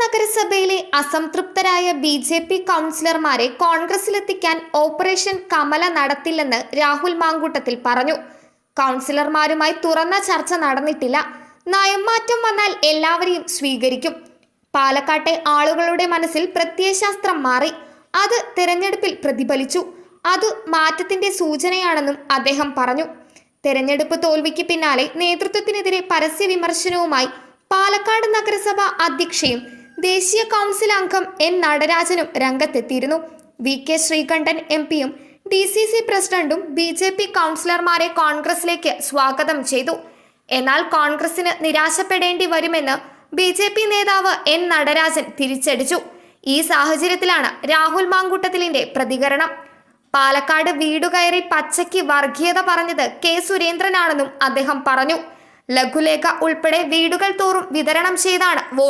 നഗരസഭയിലെ അസംതൃപ്തരായ B J P കൗൺസിലർമാരെ കോൺഗ്രസിലെത്തിക്കാൻ ഓപ്പറേഷൻ കമല നടത്തില്ലെന്ന് രാഹുൽ മാങ്കൂട്ടത്തിൽ പറഞ്ഞു. കൗൺസിലർമാരുമായി തുറന്ന ചർച്ച നടന്നിട്ടില്ല. നയംമാറ്റം വന്നാൽ എല്ലാവരെയും സ്വീകരിക്കും. പാലക്കാട്ടെ ആളുകളുടെ മനസ്സിൽ പ്രത്യയശാസ്ത്രം മാറി. അത് തിരഞ്ഞെടുപ്പിൽ പ്രതിഫലിച്ചു. അത് മാറ്റത്തിന്റെ സൂചനയാണെന്നും അദ്ദേഹം പറഞ്ഞു. തെരഞ്ഞെടുപ്പ് തോൽവിക്ക് പിന്നാലെ നേതൃത്വത്തിനെതിരെ പരസ്യ വിമർശനവുമായി പാലക്കാട് നഗരസഭ അധ്യക്ഷയും ദേശീയ കൗൺസിൽ അംഗം എൻ നടരാജനും രംഗത്തെത്തിയിരുന്നു. വി കെ ശ്രീകണ്ഠൻ എം പിയും ഡി സി സി പ്രസിഡന്റും ബി ജെ പി കൗൺസിലർമാരെ കോൺഗ്രസിലേക്ക് സ്വാഗതം ചെയ്തു. എന്നാൽ കോൺഗ്രസിന് നിരാശപ്പെടേണ്ടി വരുമെന്ന് ബി ജെ പി നേതാവ് എൻ നടരാജൻ തിരിച്ചടിച്ചു. ഈ സാഹചര്യത്തിലാണ് രാഹുൽ മാങ്കൂട്ടത്തിലിന്റെ പ്രതികരണം. പാലക്കാട് വീടുകയറി പച്ചയ്ക്ക് വർഗീയത പറഞ്ഞത് കെ സുരേന്ദ്രനാണെന്നും അദ്ദേഹം പറഞ്ഞു. ലഘുലേഖ ഉൾപ്പെടെ വീടുകൾ തോറും വിതരണം ചെയ്താണ്